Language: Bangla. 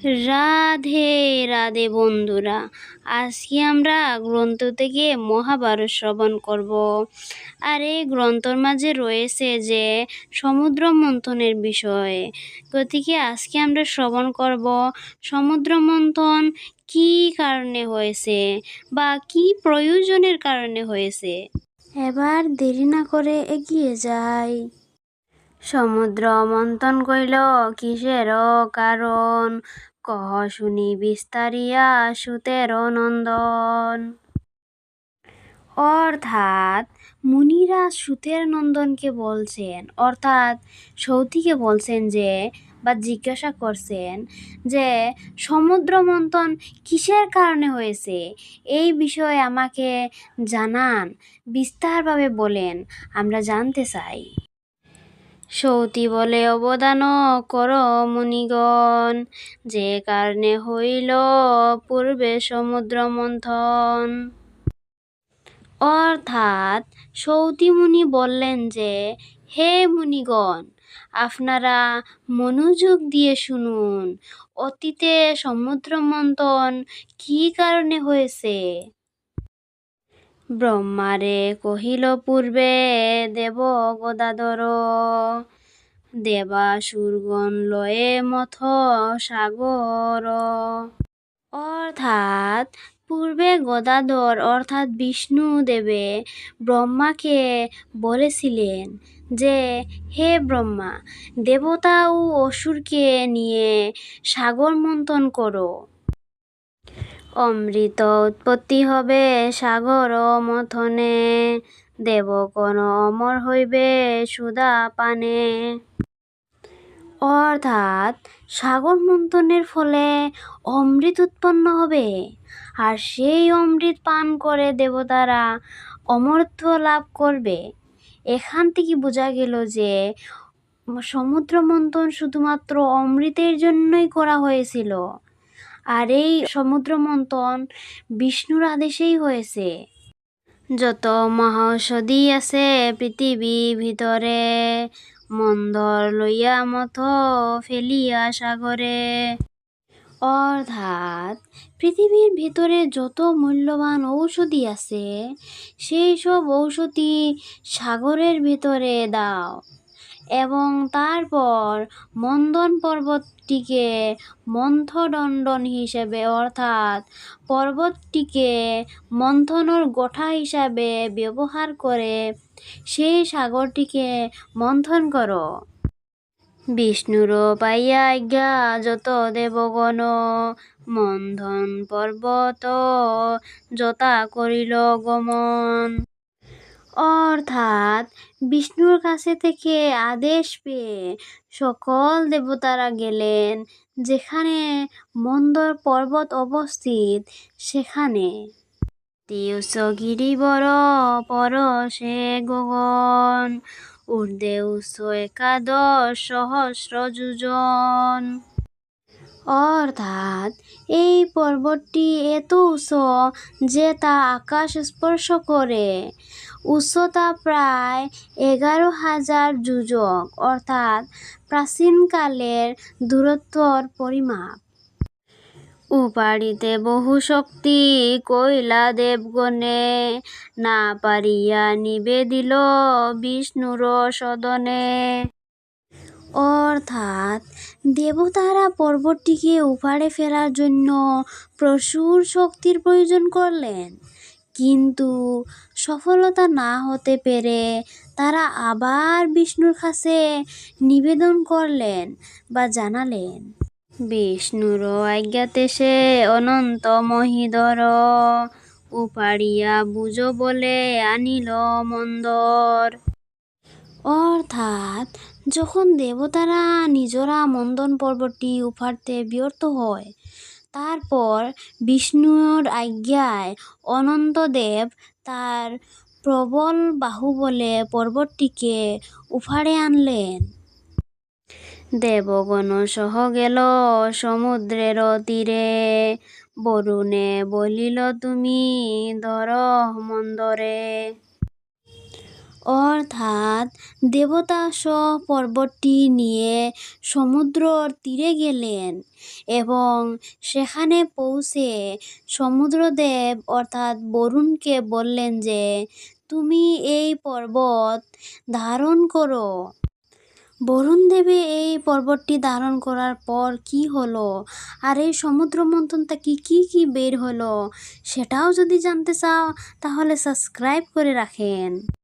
রাধে রাধে বন্ধুরা। আজকে আমরা গ্রন্থ থেকে মহাভারত শ্রবণ করব। আর এই গ্রন্থর মাঝে রয়েছে যে সমুদ্র মন্থনের বিষয়ে। গতিকে আজকে আমরা শ্রবণ করব, সমুদ্র মন্থন কী কারণে হয়েছে বা কি প্রয়োজনের কারণে হয়েছে? এবার দেরি না করে এগিয়ে যাই। সমুদ্র মন্থন কইল কিসের কারণ? কহ শুনি বিস্তারিয়া সুতের নন্দন। অর্থাৎ মুনিরা সুতের নন্দনকে বলছেন, অর্থাৎ সৌতিকে বলছেন যে, বা জিজ্ঞাসা করছেন যে, সমুদ্র মন্থন কিসের কারণে হয়েছে? এই বিষয়ে আমাকে জানান, বিস্তারভাবে বলেন, আমরা জানতে চাই। সৌতি বলে অবদান কর মুনিগণ। যে কারণে হইল পূর্বে সমুদ্র মন্থন। অর্থাৎ সৌতি মুনি বললেন যে, হে মুনিগণ, আপনারা মনোযোগ দিয়ে শুনুন। অতীতে সমুদ্র মন্থন কী কারণে হয়েছে? ব্রহ্মারে কহিল, পূর্বে দেব গদাধর দেবাসুরগণ লয়ে মথ সাগর। অর্থাৎ পূর্বে গদাধর অর্থাৎ বিষ্ণু দেবে ব্রহ্মাকে বলেছিলেন যে, হে ব্রহ্মা, দেবতা ও অসুরকে নিয়ে সাগর মন্থন করো। অমৃত উৎপত্তি হবে সাগর মথনে। দেবগণ অমর হইবে সুধা পানে। অর্থাৎ সাগর মন্থনের ফলে অমৃত উৎপন্ন হবে, আর সেই অমৃত পান করে দেবতারা অমরত্ব লাভ করবে। এখান থেকে বোঝা গেল যে সমুদ্র মন্থন শুধুমাত্র অমৃতের জন্যই করা হয়েছিল। আর এই সমুদ্র মন্থন বিষ্ণুর আদেশেই হয়েছে। যত মহাঔষধি আছে পৃথিবী ভিতরে, মন্দর লইয়া মথ ফেলিয়া সাগরে। অর্থাৎ পৃথিবীর ভিতরে যত মূল্যবান ঔষধি আছে, সেই সব ঔষধি সাগরের ভিতরে দাও। এবং তারপর মন্দন পর্বতটিকে মন্থদণ্ডন হিসেবে, অর্থাৎ পর্বতটিকে মন্থনর গোঠা হিসাবে ব্যবহার করে সেই সাগরটিকে মন্থন করো। বিষ্ণুর পাইয়া আজ্ঞা, যত দেবগণ মন্ধন পর্বত যতা করিল গমন। অর্থাৎ বিষ্ণুর কাছে থেকে আদেশ পেয়ে সকল দেবতারা গেলেন যেখানে মন্দর পর্বত অবস্থিত সেখানে। তিউস গিরিবর পর সে গগন ঊর্ধ্বে উৎস একাদশ সহস্র যোজন। অর্থাৎ এই পর্বতটি এত উচ্চ যে তা আকাশ স্পর্শ করে। উচ্চতা প্রায় এগারো হাজার যুজক, অর্থাৎ প্রাচীনকালের দূরত্বর পরিমাপ। উপাড়িতে বহু শক্তি কইলা দেবগণে না পারিয়া নিবেদিল বিষ্ণুর সদনে। অর্থাৎ দেবতারা পর্বতটিকে উপাড়ে ফেলার জন্য প্রচুর শক্তির প্রয়োজন করলেন। কিন্তু সফলতা না হতে পেরে তারা আবার বিষ্ণুর কাছে নিবেদন করলেন বা জানালেন, বিষ্ণুর আজ্ঞাতে সে অনন্ত মহিধর, উপাড়িয়া বুঝ বলে আনিল মন্দর। অর্থাৎ যখন দেবতারা নিজরা মন্দন পর্বতটি উফাড়তে ব্যর্থ হয়, তারপর বিষ্ণুর আজ্ঞায় অনন্তদেব তার প্রবল বাহুবলে পর্বতটিকে উফাড়ে আনলেন। দেবগণ সহ গেল সমুদ্রের তীরে, বরুণে বলিল, তুমি ধর মন্দরে। অর্থাৎ দেবতা সহ পর্বতটি নিয়ে সমুদ্রর তীরে গেলেন এবং সেখানে পৌঁছে সমুদ্রদেব অর্থাৎ বরুণকে বললেন যে, তুমি এই পর্বত ধারণ করো। বরুণ দেবে এই পর্বতটি ধারণ করার পর কি হলো? আর এই সমুদ্র মন্থন থেকে কি কি বের হলো? সেটাও যদি জানতে চাও, তাহলে সাবস্ক্রাইব করে রাখেন।